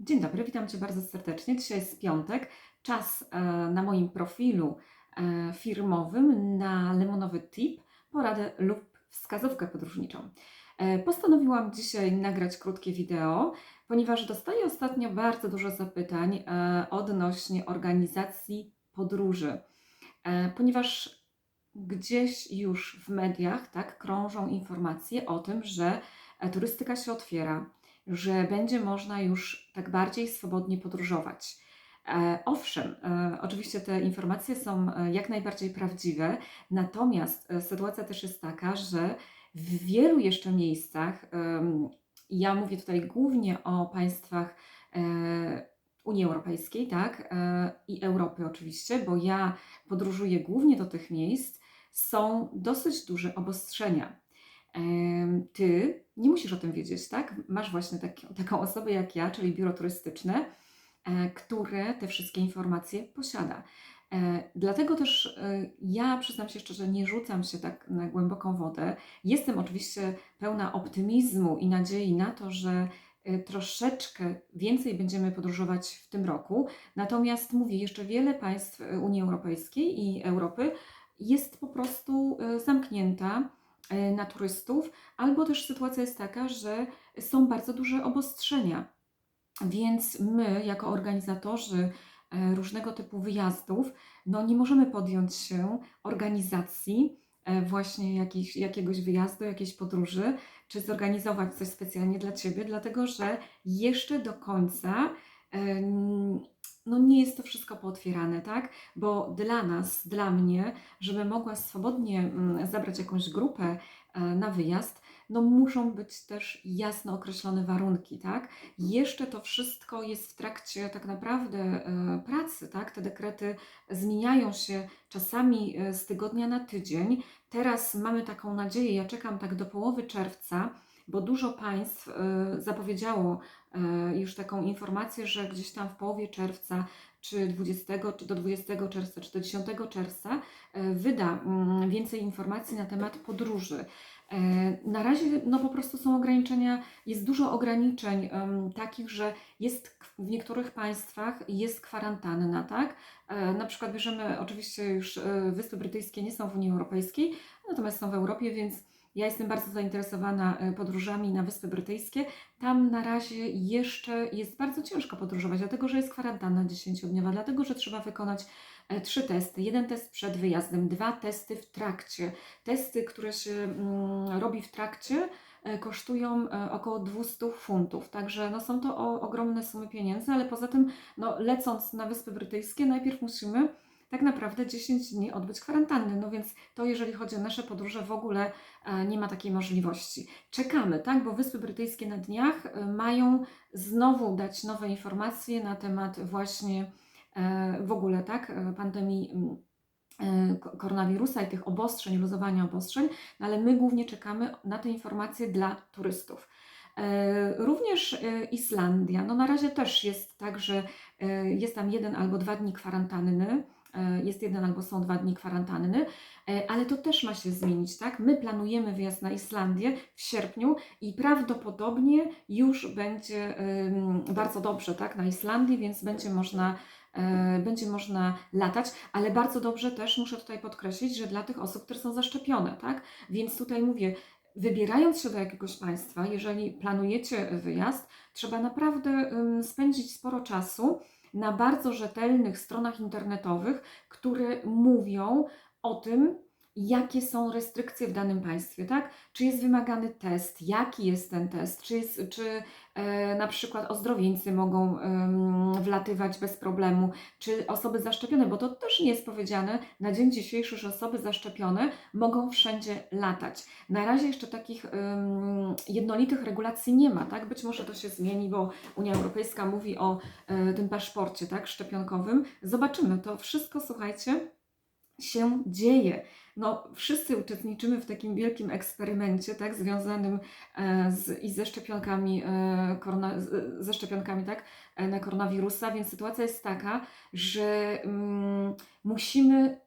Dzień dobry, witam Cię bardzo serdecznie. Dzisiaj jest piątek, czas e, na moim profilu e, firmowym na lemonowy tip, poradę lub wskazówkę podróżniczą. E, Postanowiłam dzisiaj nagrać krótkie wideo, ponieważ dostaję ostatnio bardzo dużo zapytań odnośnie organizacji podróży, ponieważ gdzieś już w mediach tak krążą informacje o tym, że turystyka się otwiera, że będzie można już tak bardziej swobodnie podróżować. E, Owszem, e, oczywiście te informacje są e, jak najbardziej prawdziwe, natomiast sytuacja też jest taka, że w wielu jeszcze miejscach, ja mówię tutaj głównie o państwach Unii Europejskiej, tak, i Europy oczywiście, bo ja podróżuję głównie do tych miejsc, są dosyć duże obostrzenia. Ty nie musisz o tym wiedzieć, tak? Masz właśnie tak, taką osobę jak ja, czyli biuro turystyczne, e, które te wszystkie informacje posiada. E, Dlatego też e, ja przyznam się szczerze, nie rzucam się tak na głęboką wodę. Jestem oczywiście pełna optymizmu i nadziei na to, że troszeczkę więcej będziemy podróżować w tym roku. Natomiast mówię, jeszcze wiele państw Unii Europejskiej i Europy jest po prostu zamknięta na turystów, albo też sytuacja jest taka, że są bardzo duże obostrzenia. Więc my, jako organizatorzy e, różnego typu wyjazdów, no nie możemy podjąć się organizacji e, właśnie jakiś, jakiegoś wyjazdu, jakiejś podróży, czy zorganizować coś specjalnie dla Ciebie, dlatego że jeszcze do końca e, no nie jest to wszystko pootwierane, tak? Bo dla nas, dla mnie, żeby mogła swobodnie mm, zabrać jakąś grupę e, na wyjazd, no muszą być też jasno określone warunki, tak? Jeszcze to wszystko jest w trakcie tak naprawdę e, pracy, tak? Te dekrety zmieniają się czasami e, z tygodnia na tydzień. Teraz mamy taką nadzieję, ja czekam tak do połowy czerwca, bo dużo państw e, zapowiedziało e, już taką informację, że gdzieś tam w połowie czerwca, czy 20, czy do 20 czerwca, czy do 10 czerwca e, wyda mm, więcej informacji na temat podróży. Na razie no po prostu są ograniczenia, jest dużo ograniczeń em, takich, że jest w niektórych państwach jest kwarantanna, tak? E, Na przykład bierzemy, oczywiście już Wyspy Brytyjskie nie są w Unii Europejskiej, natomiast są w Europie, więc ja jestem bardzo zainteresowana e, podróżami na Wyspy Brytyjskie. Tam na razie jeszcze jest bardzo ciężko podróżować, dlatego że jest kwarantanna 10-dniowa, dlatego że trzeba wykonać e, trzy testy. Jeden test przed wyjazdem, dwa testy w trakcie. Testy, które się mm, robi w trakcie, e, kosztują około 200 funtów. Także no, są to ogromne sumy pieniędzy, ale poza tym, no, lecąc na Wyspy Brytyjskie, najpierw musimy tak naprawdę 10 dni odbyć kwarantanny. No więc to, jeżeli chodzi o nasze podróże, w ogóle e, nie ma takiej możliwości. Czekamy, tak? Bo Wyspy Brytyjskie na dniach e, mają znowu dać nowe informacje na temat właśnie e, w ogóle, tak? Pandemii. mm, ko- koronawirusa i tych obostrzeń, luzowania obostrzeń, no ale my głównie czekamy na te informacje dla turystów. Również Islandia, no na razie też jest tak, że jest tam jeden albo dwa dni kwarantanny, jest jeden albo są dwa dni kwarantanny, e, ale to też ma się zmienić, tak? My planujemy wyjazd na Islandię w sierpniu i prawdopodobnie już będzie bardzo dobrze, tak? Na Islandii, więc będzie można e, będzie można latać, ale bardzo dobrze też muszę tutaj podkreślić, że dla tych osób, które są zaszczepione, tak? Więc tutaj mówię, wybierając się do jakiegoś państwa, jeżeli planujecie wyjazd, trzeba naprawdę spędzić sporo czasu na bardzo rzetelnych stronach internetowych, które mówią o tym, jakie są restrykcje w danym państwie, tak? Czy jest wymagany test, jaki jest ten test, czy, jest, czy e, na przykład ozdrowieńcy mogą em, wlatywać bez problemu, czy osoby zaszczepione, bo to też nie jest powiedziane na dzień dzisiejszy, że osoby zaszczepione mogą wszędzie latać. Na razie jeszcze takich em, jednolitych regulacji nie ma, tak? Być może to się zmieni, bo Unia Europejska mówi o e, tym paszporcie, tak? Szczepionkowym. Zobaczymy. To wszystko, słuchajcie, się dzieje. No, wszyscy uczestniczymy w takim wielkim eksperymencie, tak, związanym e, z, i ze szczepionkami, e, korona, ze szczepionkami, tak, e, na koronawirusa, więc sytuacja jest taka, że mm, musimy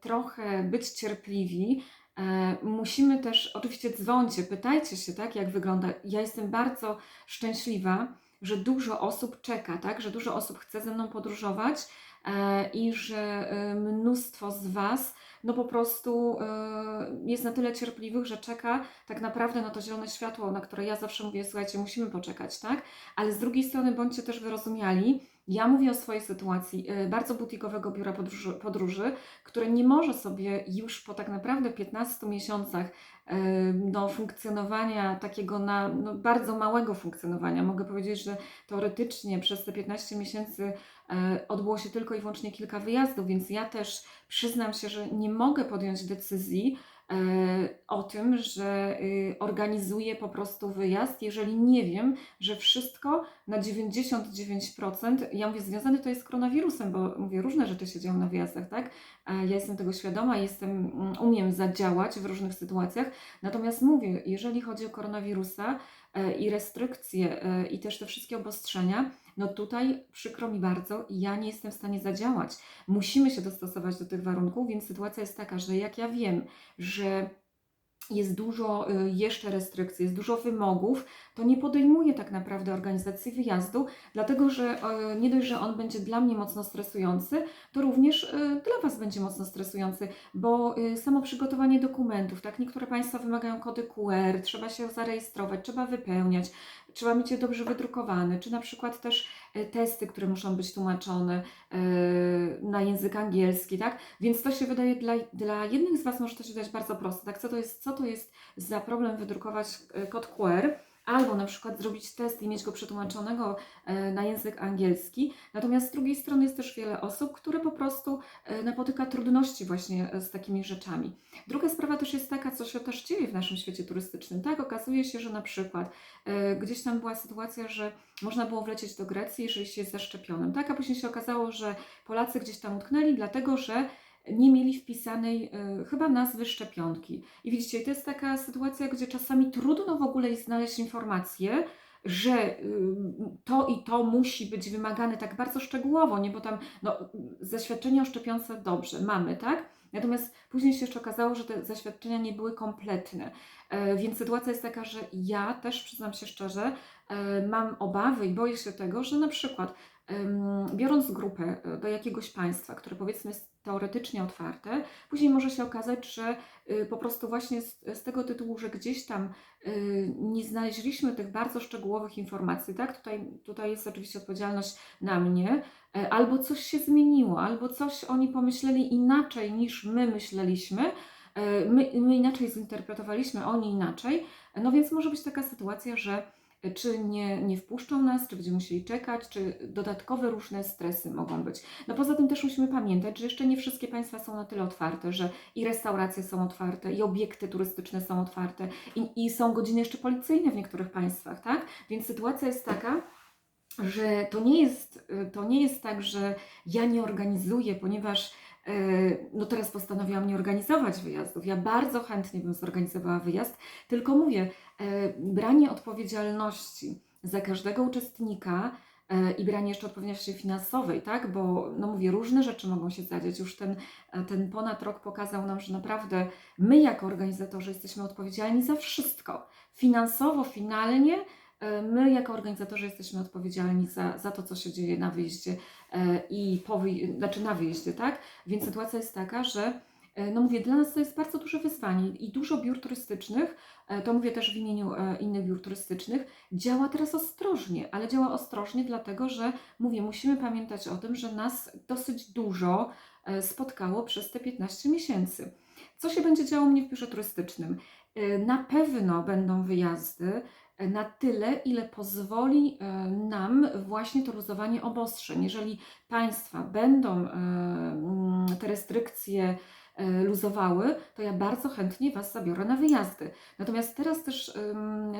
trochę być cierpliwi, musimy też, oczywiście dzwońcie, pytajcie się, tak, jak wygląda. Ja jestem bardzo szczęśliwa, że dużo osób czeka, tak? Że dużo osób chce ze mną podróżować i że mnóstwo z Was no po prostu e, jest na tyle cierpliwych, że czeka tak naprawdę na to zielone światło, na które ja zawsze mówię, słuchajcie, musimy poczekać, tak? Ale z drugiej strony bądźcie też wyrozumiali, ja mówię o swojej sytuacji e, bardzo butikowego biura podróży, podróży, które nie może sobie już po tak naprawdę 15 miesiącach no, funkcjonowania takiego na no, bardzo małego funkcjonowania. Mogę powiedzieć, że teoretycznie przez te 15 miesięcy e, odbyło się tylko i wyłącznie kilka wyjazdów, więc ja też przyznam się, że nie mogę podjąć decyzji o tym, że y, organizuję po prostu wyjazd, jeżeli nie wiem, że wszystko na 99%, ja mówię, związane to jest z koronawirusem, bo mówię, różne rzeczy się dzieją na wyjazdach, tak? E, Ja jestem tego świadoma, jestem, mm, umiem zadziałać w różnych sytuacjach, natomiast mówię, jeżeli chodzi o koronawirusa e, i restrykcje e, i też te wszystkie obostrzenia, no tutaj przykro mi bardzo, ja nie jestem w stanie zadziałać. Musimy się dostosować do tych warunków, więc sytuacja jest taka, że jak ja wiem, że jest dużo y, jeszcze restrykcji, jest dużo wymogów, to nie podejmuję tak naprawdę organizacji wyjazdu, dlatego że nie dość, że on będzie dla mnie mocno stresujący, to również e, dla Was będzie mocno stresujący, bo e, samo przygotowanie dokumentów, tak, niektóre Państwa wymagają kody QR, trzeba się zarejestrować, trzeba wypełniać, trzeba mieć je dobrze wydrukowane, czy na przykład też e, testy, które muszą być tłumaczone e, na język angielski, tak? Więc to się wydaje dla, dla jednych z Was może to się wydać bardzo proste, tak? Co to jest, co to jest za problem wydrukować e, kod QR? Albo na przykład zrobić test i mieć go przetłumaczonego e, na język angielski. Natomiast z drugiej strony jest też wiele osób, które po prostu e, napotyka trudności właśnie e, z takimi rzeczami. Druga sprawa też jest taka, co się też dzieje w naszym świecie turystycznym. Tak, okazuje się, że na przykład gdzieś tam była sytuacja, że można było wlecieć do Grecji, jeżeli się jest zaszczepionym, tak, a później się okazało, że Polacy gdzieś tam utknęli, dlatego że nie mieli wpisanej e, chyba nazwy szczepionki. I widzicie, to jest taka sytuacja, gdzie czasami trudno w ogóle znaleźć informację, że y, to i to musi być wymagane tak bardzo szczegółowo, nie? Bo tam no, zaświadczenie o szczepionce dobrze mamy, tak? Natomiast później się jeszcze okazało, że te zaświadczenia nie były kompletne. E, Więc sytuacja jest taka, że ja też przyznam się szczerze, e, mam obawy i boję się tego, że na przykład biorąc grupę e, do jakiegoś państwa, które powiedzmy jest teoretycznie otwarte, później może się okazać, że y, po prostu właśnie z, z tego tytułu, że gdzieś tam y, nie znaleźliśmy tych bardzo szczegółowych informacji, tak? Tutaj, tutaj jest oczywiście odpowiedzialność na mnie, e, albo coś się zmieniło, albo coś oni pomyśleli inaczej niż my myśleliśmy, e, my, my inaczej zinterpretowaliśmy, oni inaczej, no więc może być taka sytuacja, że czy nie, nie wpuszczą nas, czy będziemy musieli czekać, czy dodatkowe różne stresy mogą być. No poza tym też musimy pamiętać, że jeszcze nie wszystkie państwa są na tyle otwarte, że i restauracje są otwarte, i obiekty turystyczne są otwarte, i, i są godziny jeszcze policyjne w niektórych państwach, tak? Więc sytuacja jest taka, że to nie jest, to nie jest tak, że ja nie organizuję, ponieważ no teraz postanowiłam nie organizować wyjazdów. Ja bardzo chętnie bym zorganizowała wyjazd, tylko mówię, e, branie odpowiedzialności za każdego uczestnika e, i branie jeszcze odpowiedzialności finansowej, tak? Bo no mówię, różne rzeczy mogą się zadziać. Już ten, e, ten ponad rok pokazał nam, że naprawdę my jako organizatorzy jesteśmy odpowiedzialni za wszystko. Finansowo, finalnie e, my jako organizatorzy jesteśmy odpowiedzialni za, za to, co się dzieje na wyjeździe e, i po wyj- znaczy na wyjeździe, tak? Więc sytuacja jest taka, że e, no mówię, dla nas to jest bardzo duże wyzwanie i dużo biur turystycznych, e, to mówię też w imieniu e, innych biur turystycznych, działa teraz ostrożnie, ale działa ostrożnie dlatego, że mówię, musimy pamiętać o tym, że nas dosyć dużo e, spotkało przez te 15 miesięcy. Co się będzie działo mnie w biurze turystycznym? E, Na pewno będą wyjazdy e, na tyle, ile pozwoli e, nam właśnie to luzowanie obostrzeń. Jeżeli państwa będą e, mm, te restrykcje luzowały, to ja bardzo chętnie Was zabiorę na wyjazdy. Natomiast teraz też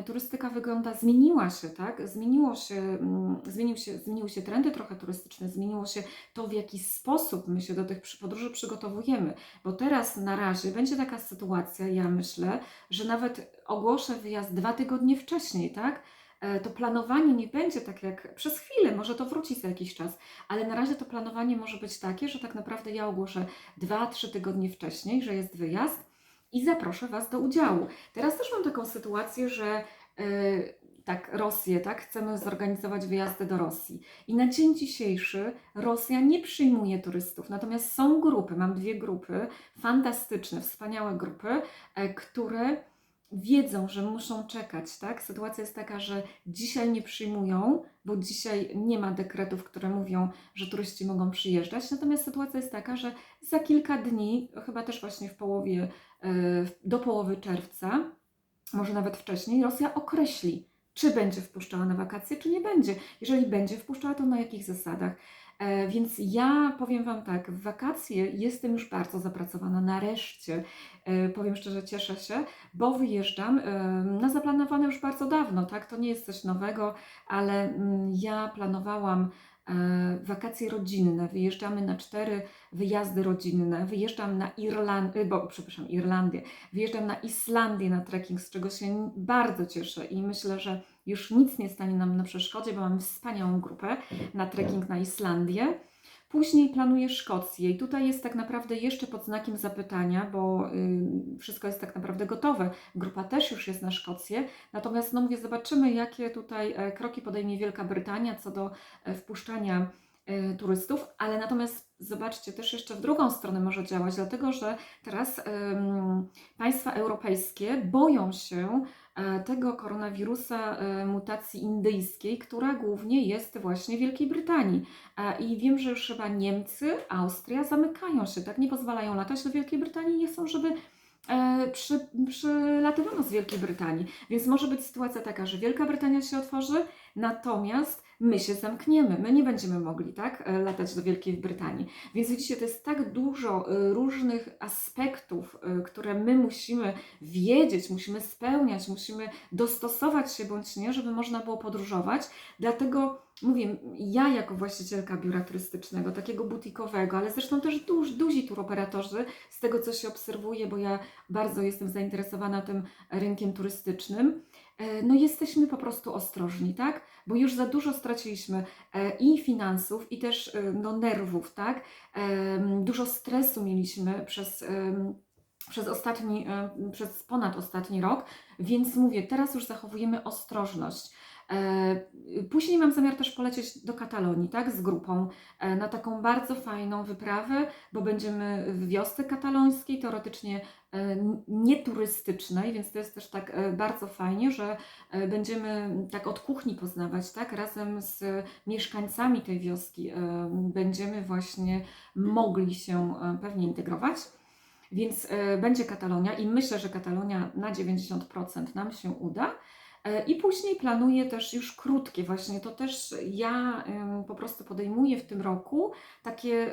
turystyka wygląda, zmieniła się, tak? Zmieniło się, zmienił się, zmieniły się trendy trochę turystyczne, zmieniło się to, w jaki sposób my się do tych podróży przygotowujemy. Bo teraz na razie będzie taka sytuacja, ja myślę, że nawet ogłoszę wyjazd dwa tygodnie wcześniej, tak? E, To planowanie nie będzie tak jak przez chwilę, może to wróci za jakiś czas, ale na razie to planowanie może być takie, że tak naprawdę ja ogłoszę 2-3 tygodnie wcześniej, że jest wyjazd i zaproszę Was do udziału. Teraz też mam taką sytuację, że e, tak, Rosję, tak? Chcemy zorganizować wyjazdy do Rosji. I na dzień dzisiejszy Rosja nie przyjmuje turystów, natomiast są grupy, mam dwie grupy, fantastyczne, wspaniałe grupy, e, które wiedzą, że muszą czekać, tak? Sytuacja jest taka, że dzisiaj nie przyjmują, bo dzisiaj nie ma dekretów, które mówią, że turyści mogą przyjeżdżać. Natomiast sytuacja jest taka, że za kilka dni, chyba też właśnie w połowie, e, do połowy czerwca, może nawet wcześniej, Rosja określi, czy będzie wpuszczała na wakacje, czy nie będzie. Jeżeli będzie wpuszczała, to na jakich zasadach. E, Więc ja powiem Wam tak, w wakacje jestem już bardzo zapracowana, nareszcie. E, Powiem szczerze, cieszę się, bo wyjeżdżam e, na zaplanowane już bardzo dawno, tak? To nie jest coś nowego, ale mm, ja planowałam wakacje rodzinne. Wyjeżdżamy na cztery wyjazdy rodzinne. Wyjeżdżam na Irlandię, bo przepraszam, Irlandię. Wyjeżdżam na Islandię na trekking, z czego się bardzo cieszę i myślę, że już nic nie stanie nam na przeszkodzie, bo mamy wspaniałą grupę na trekking na Islandię. Później planuję Szkocję i tutaj jest tak naprawdę jeszcze pod znakiem zapytania, bo y, wszystko jest tak naprawdę gotowe. Grupa też już jest na Szkocję, natomiast no mówię, zobaczymy jakie tutaj e, kroki podejmie Wielka Brytania co do e, wpuszczania e, turystów, ale natomiast zobaczcie, też jeszcze w drugą stronę może działać, dlatego że teraz państwa europejskie boją się tego koronawirusa e, mutacji indyjskiej, która głównie jest właśnie w Wielkiej Brytanii. E, I wiem, że już chyba Niemcy, Austria zamykają się, tak nie pozwalają latać do Wielkiej Brytanii, nie chcą, żeby e, przy, przylatywano z Wielkiej Brytanii. Więc może być sytuacja taka, że Wielka Brytania się otworzy, natomiast my się zamkniemy, my nie będziemy mogli tak e, latać do Wielkiej Brytanii. Więc widzicie, to jest tak dużo e, różnych aspektów, e, które my musimy wiedzieć, musimy spełniać, musimy dostosować się bądź nie, żeby można było podróżować. Dlatego mówię, ja jako właścicielka biura turystycznego, takiego butikowego, ale zresztą też duż, duzi turoperatorzy, z tego co się obserwuje, bo ja bardzo jestem zainteresowana tym rynkiem turystycznym, no jesteśmy po prostu ostrożni, tak? Bo już za dużo straciliśmy e, i finansów, i też e, no, nerwów, tak? Dużo stresu mieliśmy przez, przez ostatni, e, przez ponad ostatni rok, więc mówię, teraz już zachowujemy ostrożność. E, Później mam zamiar też polecieć do Katalonii, tak, z grupą, e, na taką bardzo fajną wyprawę, bo będziemy w wiosce katalońskiej, teoretycznie e, nieturystycznej, więc to jest też tak bardzo fajnie, że będziemy tak od kuchni poznawać, tak, razem z mieszkańcami tej wioski będziemy właśnie mogli się pewnie integrować. Więc będzie Katalonia i myślę, że Katalonia na 90% nam się uda. E, I później planuję też już krótkie, właśnie to też ja po prostu podejmuję w tym roku takie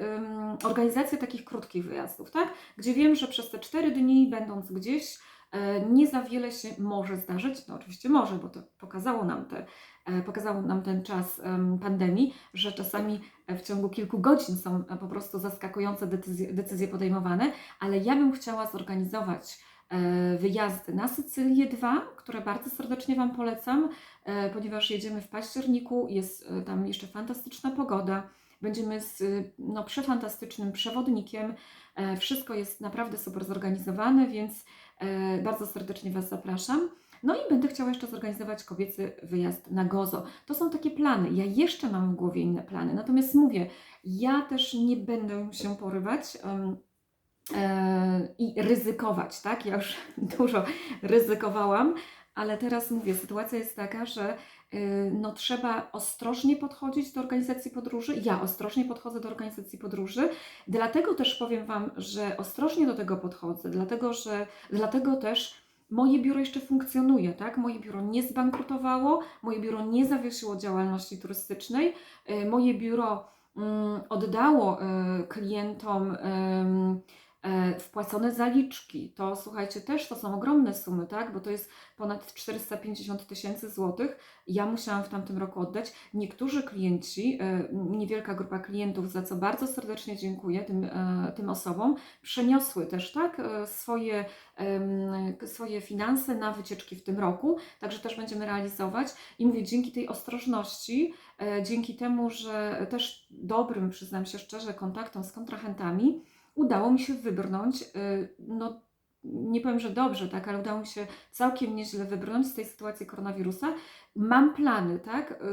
organizację takich krótkich wyjazdów, tak? Gdzie wiem, że przez te 4 dni, będąc gdzieś, e, nie za wiele się może zdarzyć. No oczywiście może, bo to pokazało nam te, e, pokazał nam ten czas em, pandemii, że czasami w ciągu kilku godzin są po prostu zaskakujące decyzje, decyzje podejmowane, ale ja bym chciała zorganizować wyjazdy na Sycylię 2, które bardzo serdecznie Wam polecam, e, ponieważ jedziemy w październiku, jest e, tam jeszcze fantastyczna pogoda. Będziemy z e, no, przefantastycznym przewodnikiem. E, Wszystko jest naprawdę super zorganizowane, więc e, bardzo serdecznie Was zapraszam. No i będę chciała jeszcze zorganizować kobiecy wyjazd na Gozo. To są takie plany. Ja jeszcze mam w głowie inne plany. Natomiast mówię, ja też nie będę się porywać. I ryzykować, tak? Ja już dużo ryzykowałam, ale teraz mówię, sytuacja jest taka, że y, no, trzeba ostrożnie podchodzić do organizacji podróży. Ja ostrożnie podchodzę do organizacji podróży, dlatego też powiem Wam, że ostrożnie do tego podchodzę, dlatego, że dlatego też moje biuro jeszcze funkcjonuje, tak? Moje biuro nie zbankrutowało, moje biuro nie zawiesiło działalności turystycznej, y, moje biuro mm, oddało y, klientom wpłacone zaliczki. To słuchajcie, też to są ogromne sumy, tak? Bo to jest ponad 450 tysięcy złotych. Ja musiałam w tamtym roku oddać. Niektórzy klienci, e, niewielka grupa klientów, za co bardzo serdecznie dziękuję tym, e, tym osobom, przeniosły też, tak, e, swoje, swoje finanse na wycieczki w tym roku. Także też będziemy realizować. I mówię, dzięki tej ostrożności, e, dzięki temu, że też dobrym, przyznam się szczerze, kontaktom z kontrahentami, udało mi się wybrnąć y, no, nie powiem, że dobrze, tak, ale udało mi się całkiem nieźle wybrnąć z tej sytuacji koronawirusa. Mam plany, tak?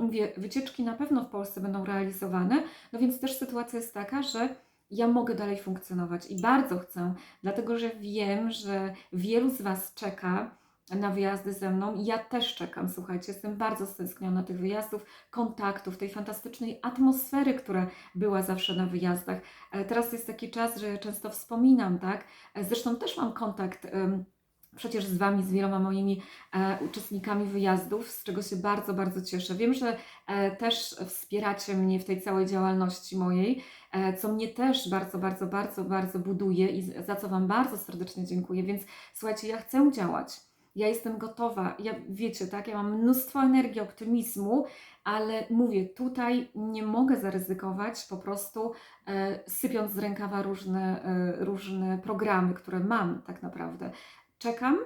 Mówię, wycieczki na pewno w Polsce będą realizowane, no więc też sytuacja jest taka, że ja mogę dalej funkcjonować i bardzo chcę, dlatego że wiem, że wielu z Was czeka na wyjazdy ze mną. Ja też czekam, słuchajcie, jestem bardzo stęskniona tych wyjazdów, kontaktów, tej fantastycznej atmosfery, która była zawsze na wyjazdach. E, Teraz jest taki czas, że ja często wspominam, tak? E, Zresztą też mam kontakt. Przecież z Wami, z wieloma moimi e, uczestnikami wyjazdów, z czego się bardzo, bardzo cieszę. Wiem, że też wspieracie mnie w tej całej działalności mojej, co mnie też bardzo, bardzo, bardzo, bardzo buduje i za co Wam bardzo serdecznie dziękuję. Więc słuchajcie, ja chcę działać. Ja jestem gotowa. Ja wiecie, tak, ja mam mnóstwo energii, optymizmu, ale mówię, tutaj nie mogę zaryzykować po prostu e, sypiąc z rękawa różne, e, różne programy, które mam tak naprawdę. Czekam.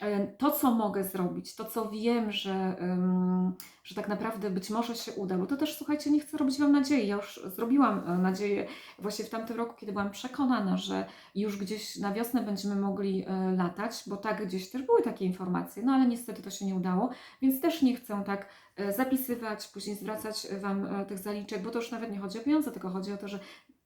E, To, co mogę zrobić, to, co wiem, że, że tak naprawdę być może się uda, bo to też, słuchajcie, nie chcę robić Wam nadziei. Ja już zrobiłam e, nadzieję właśnie w tamtym roku, kiedy byłam przekonana, że już gdzieś na wiosnę będziemy mogli e, latać, bo tak gdzieś też były takie informacje, no ale niestety to się nie udało, więc też nie chcę tak zapisywać, później zwracać Wam tych zaliczek, bo to już nawet nie chodzi o pieniądze, tylko chodzi o to, że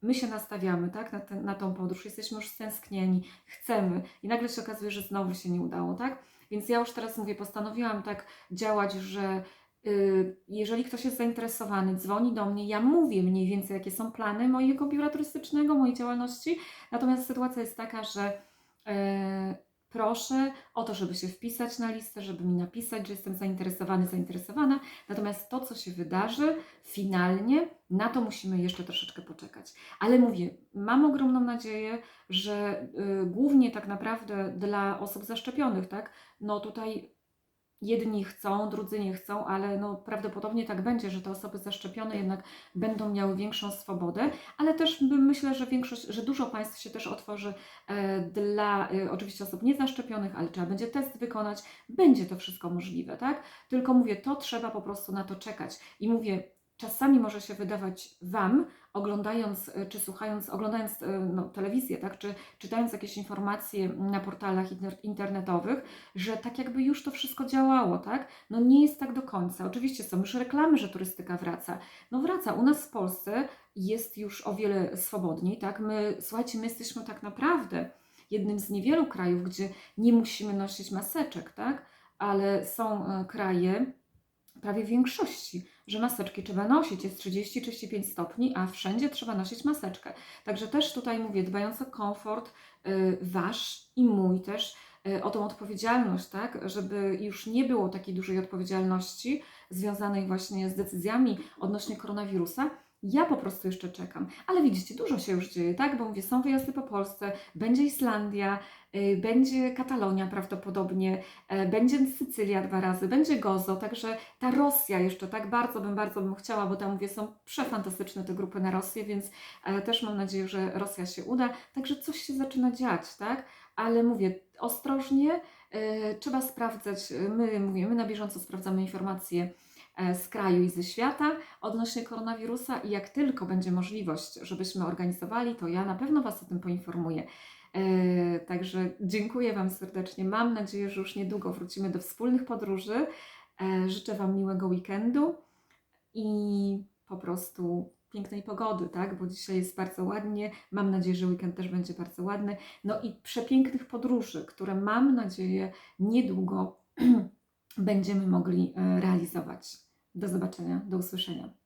my się nastawiamy tak, na, na tą podróż, jesteśmy już stęsknieni, chcemy i nagle się okazuje, że znowu się nie udało, tak? Więc ja już teraz mówię, postanowiłam tak działać, że y, jeżeli ktoś jest zainteresowany, dzwoni do mnie, ja mówię mniej więcej, jakie są plany mojego biura turystycznego, mojej działalności. Natomiast sytuacja jest taka, że e, proszę o to, żeby się wpisać na listę, żeby mi napisać, że jestem zainteresowany, zainteresowana. Natomiast to, co się wydarzy finalnie, na to musimy jeszcze troszeczkę poczekać. Ale mówię, mam ogromną nadzieję, że y, głównie tak naprawdę dla osób zaszczepionych, tak, no tutaj jedni chcą, drudzy nie chcą, ale no prawdopodobnie tak będzie, że te osoby zaszczepione jednak będą miały większą swobodę, ale też myślę, że większość, że dużo państw się też otworzy e, dla e, oczywiście osób niezaszczepionych, ale trzeba będzie test wykonać, będzie to wszystko możliwe, tak? Tylko mówię, to trzeba po prostu na to czekać. I mówię, czasami może się wydawać Wam, oglądając e, czy słuchając, oglądając e, no, telewizję, tak, czy czytając jakieś informacje na portalach inter- internetowych, że tak jakby już to wszystko działało, tak? No nie jest tak do końca. Oczywiście są już reklamy, że turystyka wraca. No wraca. U nas w Polsce jest już o wiele swobodniej, tak? My, słuchajcie, my jesteśmy tak naprawdę jednym z niewielu krajów, gdzie nie musimy nosić maseczek, tak? Ale są e, kraje, prawie w większości, że maseczki trzeba nosić. Jest 30-35 stopni, a wszędzie trzeba nosić maseczkę. Także też tutaj mówię, dbając o komfort y, wasz i mój też, y, o tą odpowiedzialność, tak, żeby już nie było takiej dużej odpowiedzialności związanej właśnie z decyzjami odnośnie koronawirusa. Ja po prostu jeszcze czekam. Ale widzicie, dużo się już dzieje, tak? Bo mówię, są wyjazdy po Polsce, będzie Islandia, y, będzie Katalonia prawdopodobnie, e, będzie Sycylia dwa razy, będzie Gozo, także ta Rosja jeszcze, tak bardzo bym, bardzo bym chciała, bo tam mówię, są przefantastyczne te grupy na Rosję, więc e, też mam nadzieję, że Rosja się uda, także coś się zaczyna dziać, tak? Ale mówię, ostrożnie, e, trzeba sprawdzać, my mówię, my na bieżąco sprawdzamy informacje z kraju i ze świata odnośnie koronawirusa i jak tylko będzie możliwość, żebyśmy organizowali, to ja na pewno Was o tym poinformuję. E, Także dziękuję Wam serdecznie. Mam nadzieję, że już niedługo wrócimy do wspólnych podróży. E, Życzę Wam miłego weekendu i po prostu pięknej pogody, tak? Bo dzisiaj jest bardzo ładnie. Mam nadzieję, że weekend też będzie bardzo ładny. No i przepięknych podróży, które mam nadzieję niedługo będziemy mogli e, realizować. Do zobaczenia, do usłyszenia.